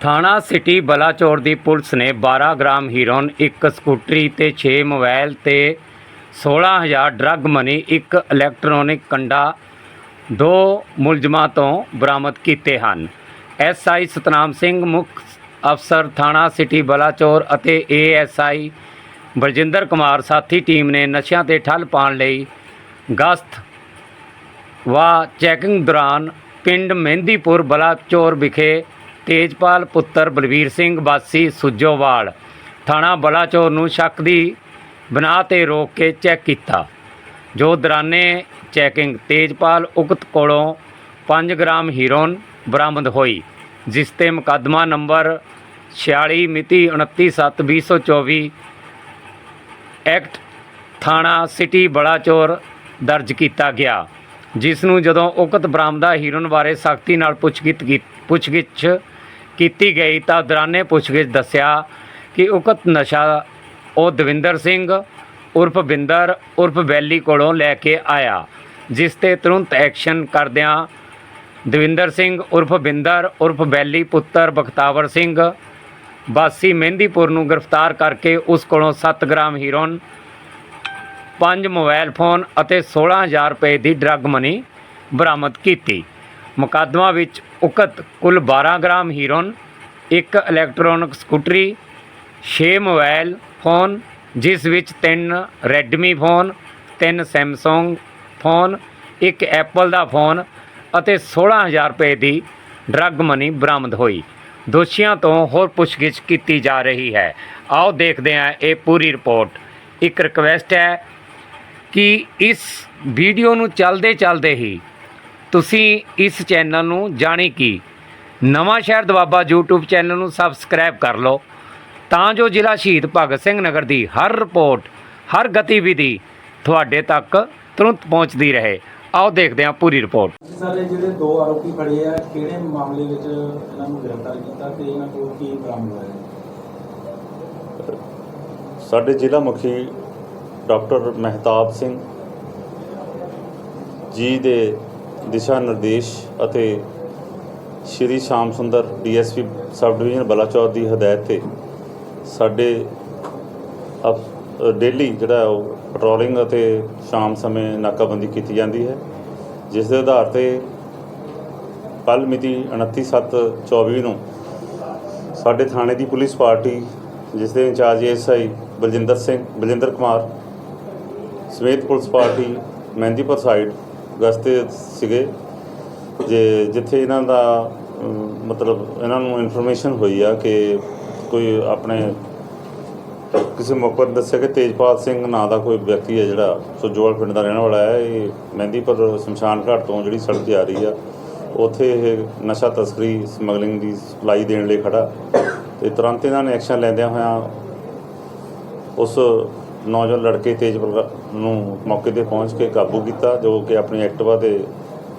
ਥਾਣਾ ਸਿਟੀ ਬਲਾਚੌਰ ਦੀ ਪੁਲਿਸ ਨੇ 12 gram heroin ਇੱਕ ਸਕੂਟਰੀ ਤੇ 6 ਮੋਬਾਈਲ ਤੇ 16000 ਡਰੱਗ ਮਨੀ, ਇੱਕ ਇਲੈਕਟ੍ਰੋਨਿਕ ਕੰਡਾ ਦੋ ਮੁਲਜ਼ਮਾਂ ਤੋਂ ਬਰਾਮਦ ਕੀਤੇ ਹਨ। ਐਸਆਈ ਸਤਨਾਮ ਸਿੰਘ, ਮੁੱਖ ਅਫਸਰ ਥਾਣਾ ਸਿਟੀ ਬਲਾਚੌਰ ਅਤੇ ਏਐਸਆਈ ਬਲਜਿੰਦਰ ਕੁਮਾਰ ਸਾਥੀ ਟੀਮ ਨੇ ਨਸ਼ਿਆਂ ਤੇ ਠੱਲ ਪਾਉਣ ਲਈ ਗਸ਼ਤ ਵਾ ਚੈਕਿੰਗ ਦੌਰਾਨ ਪਿੰਡ ਮਹਿੰਦੀਪੁਰ ਬਲਾਚੌਰ ਵਿਖੇ ਤੇਜਪਾਲ ਪੁੱਤਰ ਬਲਵੀਰ ਸਿੰਘ ਵਾਸੀ ਸੁੱਜੋਵਾਲ ਥਾਣਾ ਬਲਾਚੌਰ ਨੂੰ ਸ਼ੱਕ ਦੀ ਬਣਾ ਤੇ ਰੋਕ ਕੇ ਚੈੱਕ ਕੀਤਾ। ਜੋ ਦੌਰਾਨੇ ਚੈਕਿੰਗ ਤੇਜਪਾਲ ਉਕਤ ਕੋਲੋਂ 5 ਗ੍ਰਾਮ ਹੀਰੋਨ ਬਰਾਮਦ ਹੋਈ, ਜਿਸ ਤੇ ਮੁਕੱਦਮਾ ਨੰਬਰ 46 ਮਿਤੀ 29/7/2024 ਐਕਟ ਥਾਣਾ ਸਿਟੀ ਬਲਾਚੌਰ ਦਰਜ ਕੀਤਾ ਗਿਆ, ਜਿਸ ਨੂੰ ਜਦੋਂ ਉਕਤ ਬਰਾਮਦਾ ਹੀਰੋਨ ਬਾਰੇ ਸਖਤੀ ਨਾਲ ਪੁੱਛਗਿੱਛ ਕੀ- ਪੁੱਛਗਿੱਛ ਕੀਤੀ ਗਈ ਤਾਂ ਦੌਰਾਨੇ ਪੁੱਛਗਿੱਛ ਦੱਸਿਆ ਕਿ ਉਕਤ ਨਸ਼ਾ ਉਹ ਦਵਿੰਦਰ ਸਿੰਘ ਉਰਫ ਬਿੰਦਰ ਉਰਫ ਬੈਲੀ ਕੋਲੋਂ ਲੈ ਕੇ ਆਇਆ, ਜਿਸ ਤੇ ਤੁਰੰਤ ਐਕਸ਼ਨ ਕਰਦਿਆਂ ਦਵਿੰਦਰ ਸਿੰਘ ਉਰਫ ਬਿੰਦਰ ਉਰਫ ਬੈਲੀ ਪੁੱਤਰ ਬਖਤਾਵਰ ਸਿੰਘ ਬਾਸੀ ਮਹਿੰਦੀਪੁਰ ਨੂੰ ਗ੍ਰਿਫਤਾਰ ਕਰਕੇ ਉਸ ਕੋਲੋਂ 7 ਗ੍ਰਾਮ ਹੀਰੋਨ ਪੰਜ ਮੋਬਾਈਲ ਫੋਨ ਅਤੇ 16000 ਰੁਪਏ ਦੀ ਡਰੱਗ ਮਨੀ ਬਰਾਮਦ ਕੀਤੀ। ਮੁਕੱਦਮਾ ਵਿੱਚ ਉਕਤ ਕੁੱਲ 12 ਗ੍ਰਾਮ ਹੀਰੋਨ, ਇੱਕ ਇਲੈਕਟ੍ਰੋਨਿਕ ਸਕੂਟਰੀ 6 ਮੋਬਾਈਲ ਫੋਨ, ਜਿਸ ਵਿੱਚ ਤਿੰਨ ਰੈਡਮੀ ਫੋਨ, ਤਿੰਨ ਸੈਮਸੰਗ ਫੋਨ, ਇੱਕ ਐਪਲ ਦਾ ਫੋਨ ਅਤੇ 16000 ਰੁਪਏ ਦੀ ਡਰੱਗ ਮਨੀ ਬਰਾਮਦ ਹੋਈ। ਦੋਸ਼ੀਆਂ ਤੋਂ ਹੋਰ ਪੁੱਛਗਿੱਛ ਕੀਤੀ ਜਾ ਰਹੀ ਹੈ। ਆਓ ਦੇਖਦੇ ਹਾਂ ਇਹ ਪੂਰੀ ਰਿਪੋਰਟ। ਇੱਕ ਰਿਕਵੈਸਟ ਹੈ ਕਿ ਇਸ ਵੀਡੀਓ ਨੂੰ ਚੱਲਦੇ ਚੱਲਦੇ ਹੀ ਤੁਸੀਂ ਇਸ ਚੈਨਲ ਨੂੰ ਜਾਣੀ ਕਿ? ਨਵਾਂ ਸ਼ਹਿਰ ਦਵਾਬਾ YouTube ਚੈਨਲ ਨੂੰ ਸਬਸਕ੍ਰਾਈਬ ਕਰ ਲਓ। ਤਾਂ ਜੋ ਜ਼ਿਲ੍ਹਾ ਸ਼ਹੀਦ ਭਗਤ ਸਿੰਘ ਨਗਰ ਦੀ ਹਰ ਰਿਪੋਰਟ ਹਰ ਗਤੀਵਿਧੀ ਤੁਹਾਡੇ ਤੱਕ ਤੁਰੰਤ ਪਹੁੰਚਦੀ ਰਹੇ। ਆਓ ਦੇਖਦੇ ਹਾਂ ਪੂਰੀ ਰਿਪੋਰਟ। ਸਾਰੇ ਜਿਹੜੇ ਦੋ ਆਰੋਪੀ ਫੜੇ ਆ ਕਿਹੜੇ ਮਾਮਲੇ ਵਿੱਚ ਇਹਨਾਂ ਨੂੰ ਗ੍ਰਿਫਤਾਰ ਕੀਤਾ ਤੇ ਇਹਨਾਂ ਕੋਲ ਕੀ ਬਰਾਮਦ ਹੋਇਆ ਸਾਡੇ ਜ਼ਿਲ੍ਹਾ ਮੁਖੀ ਡਾਕਟਰ ਮਹਿਤਾਬ ਸਿੰਘ ਜੀ ਦੇ ਦਿਸ਼ਾ ਨਿਰਦੇਸ਼ ਅਤੇ Shri Sham Sundar DSP sub division Balachaur ਦੀ ਹਦਾਇਤ ਤੇ ਸਾਡੇ ਡੇਲੀ ਜਿਹੜਾ ਉਹ ਪੈਟਰੋਲਿੰਗ ਅਤੇ ਸ਼ਾਮ ਸਮੇਂ ਨਾਕਾਬੰਦੀ ਕੀਤੀ ਜਾਂਦੀ ਹੈ, ਜਿਸ ਦੇ ਆਧਾਰ ਤੇ ਕੱਲ ਮਿਤੀ 29/7/24 ਨੂੰ ਸਾਡੇ ਥਾਣੇ ਦੀ ਪੁਲਿਸ ਪਾਰਟੀ, ਜਿਸ ਦੇ ਇੰਚਾਰਜ ਐਸਆਈ ਬਲਜਿੰਦਰ ਸਿੰਘ, ਬਲਜਿੰਦਰ ਕੁਮਾਰ, ਸਮੇਤ ਪੁਲਿਸ ਪਾਰਟੀ, ਮਹਿੰਦੀਪੁਰ ਸਾਈਡ ਗਸਤੇ ਸੀਗੇ। ਜੇ ਜਿੱਥੇ ਇਹਨਾਂ ਦਾ ਮਤਲਬ ਇਹਨਾਂ ਨੂੰ ਇਨਫੋਰਮੇਸ਼ਨ ਹੋਈ ਆ ਕਿ ਕੋਈ ਆਪਣੇ ਕਿਸੇ ਮੌਕੇ ਪਰ ਦੱਸਿਆ ਕਿ ਤੇਜਪਾਲ ਸਿੰਘ ਨਾਂ ਦਾ ਕੋਈ ਵਿਅਕਤੀ ਹੈ ਜਿਹੜਾ ਸੁਜੋਵਾਲ ਪਿੰਡ ਦਾ ਰਹਿਣ ਵਾਲਾ ਹੈ, ਇਹ ਮਹਿੰਦੀਪੁਰ ਸ਼ਮਸ਼ਾਨ ਘਾਟ ਤੋਂ ਜਿਹੜੀ ਸੜਕ ਜਾ ਰਹੀ ਆ, ਉੱਥੇ ਇਹ ਨਸ਼ਾ ਤਸਕਰੀ ਸਮਗਲਿੰਗ ਦੀ ਸਪਲਾਈ ਦੇਣ ਲਈ ਖੜਾ। ਤੇ ਤੁਰੰਤ ਇਹਨਾਂ ਨੇ ਐਕਸ਼ਨ ਲੈਂਦਿਆਂ ਹੋਇਆਂ ਉਸ ਨੌਜਵਾਨ ਲੜਕੇ ਤੇਜਪਾਲ ਨੂੰ ਮੌਕੇ ਤੇ ਪਹੁੰਚ ਕੇ ਕਾਬੂ ਕੀਤਾ, ਜੋ ਕਿ ਆਪਣੀ ਐਕਟਿਵਾ ਤੇ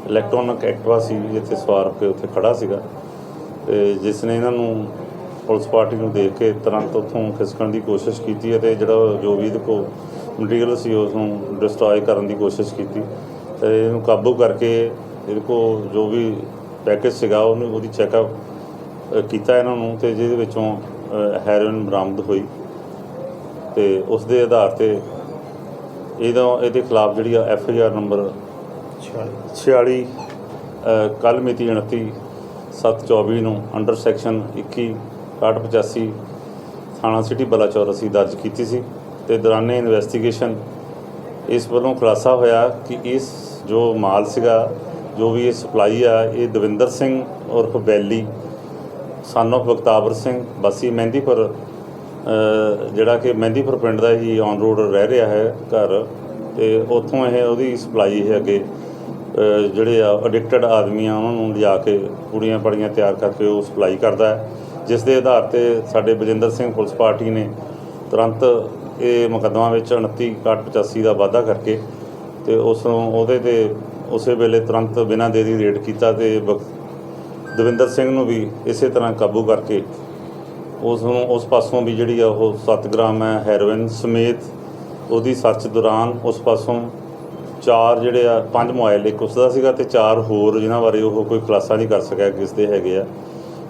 ਇਲੈਕਟ੍ਰੋਨਿਕ ਐਕਟਿਵਾ ਸੀ, ਜਿੱਥੇ ਸਵਾਰ ਹੋ ਕੇ ਉੱਥੇ ਖੜਾ ਸੀਗਾ। ਤੇ ਜਿਸ ਨੇ ਇਹਨਾਂ ਨੂੰ ਪੁਲਿਸ ਪਾਰਟੀ ਨੂੰ ਦੇਖ ਕੇ ਤੁਰੰਤ ਉੱਥੋਂ ਖਿਸਕਣ ਦੀ ਕੋਸ਼ਿਸ਼ ਕੀਤੀ ਅਤੇ ਜਿਹੜਾ ਜੋ ਵੀ ਇਹਦੇ ਕੋਲ ਮਟੀਰੀਅਲ ਸੀ, ਉਸ ਨੂੰ ਡਿਸਟਰੋਏ ਕਰਨ ਦੀ ਕੋਸ਼ਿਸ਼ ਕੀਤੀ। ਤੇ ਇਹਨੂੰ ਕਾਬੂ ਕਰਕੇ ਇਹਦੇ ਕੋਲ ਜੋ ਵੀ ਪੈਕੇਜ ਸੀਗਾ, ਉਹਨੂੰ ਉਹਦੀ ਚੈੱਕਅਪ ਕੀਤਾ ਇਹਨਾਂ ਨੂੰ ਤੇ ਜਿਹਦੇ ਵਿੱਚੋਂ ਹੈਰੋਇਨ ਬਰਾਮਦ ਹੋਈ। ਤੇ ਉਸ ਦੇ ਆਧਾਰ ਤੇ ਇਹਦਾ ਇਹਦੇ ਖਿਲਾਫ ਜਿਹੜੀ ਆ ਐਫ ਆਈ ਆਰ ਨੰਬਰ 46 ਕੱਲ ਮਿਤੀ 29 724 ਨੂੰ ਅੰਡਰ ਸੈਕਸ਼ਨ 21 65 ਥਾਣਾ ਸਿਟੀ ਬਲਾਚੌਰ ਅਸੀਂ ਦਰਜ ਕੀਤੀ ਸੀ ਤੇ ਦੌਰਾਨੇ ਇਨਵੈਸਟੀਗੇਸ਼ਨ ਇਸ ਵੱਲੋਂ ਖੁਲਾਸਾ ਹੋਇਆ ਕਿ ਇਸ ਜੋ ਮਾਲ ਸੀਗਾ, ਜੋ ਵੀ ਇਹ ਸਪਲਾਈ ਆ, ਇਹ ਦਵਿੰਦਰ ਸਿੰਘ ਉਰਫ ਬੈਲੀ ਸਨ of ਬਖਤਾਵਰ ਸਿੰਘ, ਵਾਸੀ ਮਹਿੰਦੀਪੁਰ ਜਿਹੜਾ ਕਿ ਮਹਿੰਦੀਪੁਰ ਪਿੰਡ ਦਾ ਹੀ ਔਨ ਰੋਡ ਰਹਿ ਰਿਹਾ ਹੈ ਘਰ ਤੇ ਉੱਥੋਂ ਇਹ ਉਹਦੀ ਸਪਲਾਈ ਹੈ ਅੱਗੇ। ਜਿਹੜੇ ਆ ਐਡਿਕਟਡ ਆਦਮੀ ਆ ਉਹਨਾਂ ਨੂੰ ਲਿਜਾ ਕੇ ਕੁੜੀਆਂ ਪੜੀਆਂ ਤਿਆਰ ਕਰਕੇ ਉਹ ਸਪਲਾਈ ਕਰਦਾ ਹੈ। ਜਿਸ ਦੇ ਆਧਾਰ ਤੇ ਸਾਡੇ ਬਜਿੰਦਰ ਸਿੰਘ ਪੁਲਿਸ ਪਾਰਟੀ ਨੇ ਤੁਰੰਤ ਇਹ ਮੁਕੱਦਮਾ ਵਿੱਚ 29 85 ਦਾ ਵਾਅਦਾ ਕਰਕੇ ਤੇ ਉਸ ਨੂੰ ਉਹਦੇ ਤੇ ਉਸੇ ਵੇਲੇ ਤੁਰੰਤ ਬਿਨਾਂ ਦੇਰੀ ਰੇਡ ਕੀਤਾ ਤੇ ਬਖ- ਦਵਿੰਦਰ ਸਿੰਘ ਨੂੰ ਵੀ ਇਸੇ ਤਰ੍ਹਾਂ ਕਾਬੂ ਕਰਕੇ ਉਸ ਨੂੰ ਉਸ ਪਾਸੋਂ ਵੀ ਜਿਹੜੀ ਆ ਉਹ 7 ਗ੍ਰਾਮ ਹੈ ਹੈਰੋਇਨ ਸਮੇਤ ਉਹਦੀ ਸਰਚ ਦੌਰਾਨ ਉਸ ਪਾਸੋਂ ਚਾਰ ਜਿਹੜੇ ਆ ਪੰਜ ਮੋਬਾਈਲ ਇੱਕ ਉਸ ਦਾ ਸੀਗਾ ਤੇ ਚਾਰ ਹੋਰ ਜਿਨ੍ਹਾਂ ਬਾਰੇ ਉਹ ਕੋਈ ਖੁਲਾਸਾ ਨਹੀਂ ਕਰ ਸਕਿਆ ਕਿਸ ਦੇ ਹੈਗੇ ਆ।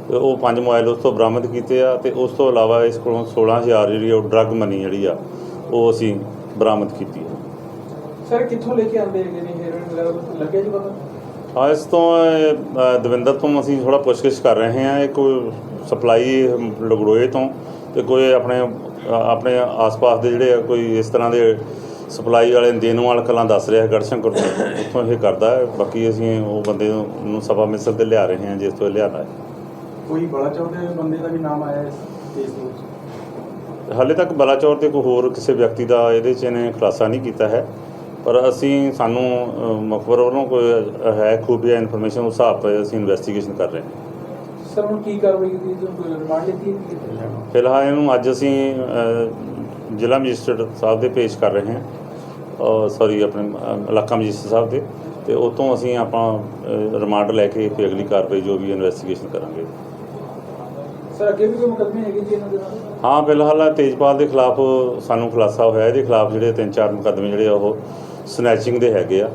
ਤੇ ਉਹ ਪੰਜ ਮੋਬਾਈਲ ਉਸ ਤੋਂ ਬਰਾਮਦ ਕੀਤੇ ਆ ਤੇ ਉਸ ਤੋਂ ਇਲਾਵਾ ਇਸ ਕੋਲੋਂ 16000 ਜਿਹੜੀ ਉਹ ਡਰੱਗ ਮਨੀ ਜਿਹੜੀ ਆ ਉਹ ਅਸੀਂ ਬਰਾਮਦ ਕੀਤੀ ਹੈ ਸਰ ਕਿੱਥੋਂ ਲੈ ਕੇ ਆਉਂਦੇ ਹੈਗੇ ਨੇ ਹੈਰੋਇਨ ਵਗੈਰਾ? ਲੱਗਿਆ ਜੀ ਪਤਾ? ਆ ਇਸ ਤੋਂ ਦਵਿੰਦਰ ਤੋਂ ਅਸੀਂ ਥੋੜਾ ਪੁੱਛਗਿੱਛ ਕਰ ਰਹੇ ਹਾਂ। ਇਹ ਕੋਈ ਸਪਲਾਈ ਲਗੜੋਏ ਤੋਂ ਤੇ ਕੋਈ ਆਪਣੇ ਆਪਣੇ ਆਸ-ਪਾਸ ਦੇ ਜਿਹੜੇ ਆ ਕੋਈ ਇਸ ਤਰ੍ਹਾਂ ਦੇ ਸਪਲਾਈ ਵਾਲੇ ਦੇਨਵਾਲ ਕਲਾਂ ਦੱਸ ਰਿਹਾ ਗੜਸ਼ੰਕਰ ਤੋਂ ਉੱਥੋਂ ਇਹ ਕਰਦਾ ਹੈ। ਬਾਕੀ ਅਸੀਂ ਉਹ ਬੰਦੇ ਨੂੰ ਸਭਾ ਮਿਸਲ ਤੇ ਲਿਆ ਰਹੇ ਹਾਂ ਜਿਸ ਤੋਂ ਇਹ ਲਿਆਣਾ ਹੈ। ਕੋਈ ਬੜਾ ਚੌਧਰੀ ਬੰਦੇ ਦਾ ਵੀ ਨਾਮ ਆਇਆ ਇਸ ਕੇਸ ਦੇ ਵਿੱਚ? ਹਾਲੇ ਤੱਕ ਬਲਾਚੌਰ ਤੇ ਕੋਈ ਹੋਰ ਕਿਸੇ ਵਿਅਕਤੀ ਦਾ ਇਹਦੇ 'ਚ ਇਹਨੇ ਖੁਲਾਸਾ ਨਹੀਂ ਕੀਤਾ ਹੈ। ਪਰ ਅਸੀਂ ਸਾਨੂੰ ਮੁਖਬਰ ਵੱਲੋਂ ਕੋਈ ਹੈ ਖੂਬੀਆ ਇਨਫੋਰਮੇਸ਼ਨ ਉਸ ਹਿਸਾਬ ਤੇ ਅਸੀਂ ਇਨਵੈਸਟੀਗੇਸ਼ਨ ਕਰ ਰਹੇ ਹਾਂ। ਸਰ ਹੁਣ ਕੀ ਕਾਰਵਾਈ ਕੀਤੀ ਜੋ ਕੋਈ ਰਿਮਾਂਡ ਲਿੱਤੀ ਹੈ ਫਿਲਹਾਲ ਇਹਨੂੰ ਅੱਜ ਅਸੀਂ ਜ਼ਿਲ੍ਹਾ ਮੈਜਿਸਟਰੇਟ ਸਾਹਿਬ ਦੇ ਪੇਸ਼ ਕਰ ਰਹੇ ਹਾਂ ਸੌਰੀ ਆਪਣੇ ਇਲਾਕਾ ਮੈਜਿਸਟਰੇਟ ਸਾਹਿਬ ਦੇ ਤੇ ਉਹ ਤੋਂ ਅਸੀਂ ਆਪਾਂ ਰਿਮਾਂਡ ਲੈ ਕੇ ਫਿਰ ਅਗਲੀ ਕਾਰਵਾਈ ਜੋ ਵੀ ਇਨਵੈਸਟੀਗੇਸ਼ਨ ਕਰਾਂਗੇ। ਸਰ ਅੱਗੇ ਵੀ ਕੋਈ ਮੁਕੱਦਮੇ ਹੈਗੇ ਜੀ ਇਹਨਾਂ ਦੇ ਨਾਲ? ਹਾਂ ਫਿਲਹਾਲ ਤੇਜਪਾਲ ਦੇ ਖਿਲਾਫ ਸਾਨੂੰ ਖੁਲਾਸਾ ਹੋਇਆ ਇਹਦੇ ਖਿਲਾਫ ਜਿਹੜੇ ਤਿੰਨ ਚਾਰ ਮੁਕੱਦਮੇ ਜਿਹੜੇ ਆ ਉਹ ਸਨੈਚਿੰਗ ਦੇ ਹੈਗੇ ਆ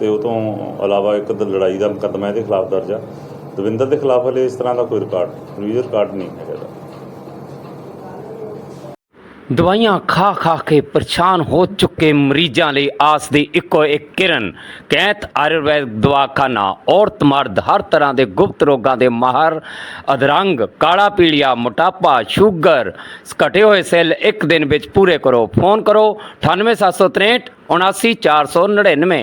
ਤੇ ਉਹ ਤੋਂ ਇਲਾਵਾ ਇੱਕ ਦ- ਲੜਾਈ ਦਾ ਮੁਕੱਦਮਾ ਇਹਦੇ ਖਿਲਾਫ ਦਰਜ ਆ। ਦਵਿੰਦਰ ਦੇ ਖਿਲਾਫ ਹਲੇ ਇਸ ਤਰ੍ਹਾਂ ਦਾ ਕੋਈ ਰਿਕਾਰਡ ਰਿਵੀਜ਼ਰ ਰਿਕਾਰਡ ਨਹੀਂ ਹੈਗਾ ਇਹਦਾ। ਦਵਾਈਆਂ ਖਾ ਖਾ ਕੇ ਪਰੇਸ਼ਾਨ ਹੋ ਚੁੱਕੇ ਮਰੀਜ਼ਾਂ ਲਈ ਆਸ ਦੀ ਇੱਕੋ ਇੱਕ ਕਿਰਨ ਕੈਂਤ ਆਯੁਰਵੈਦ ਦਵਾਖਾਨਾ, ਔਰਤ ਮਰਦ, ਹਰ ਤਰ੍ਹਾਂ ਦੇ ਗੁਪਤ ਰੋਗਾਂ ਦੇ ਮਾਹਰ ਅਧਰੰਗ, ਕਾਲਾ ਪੀਲੀਆ, ਮੋਟਾਪਾ, ਸ਼ੂਗਰ, ਘਟੇ ਹੋਏ ਸੈੱਲ ਇੱਕ ਦਿਨ ਵਿੱਚ ਪੂਰੇ ਕਰੋ। ਫੋਨ ਕਰੋ 98763 79499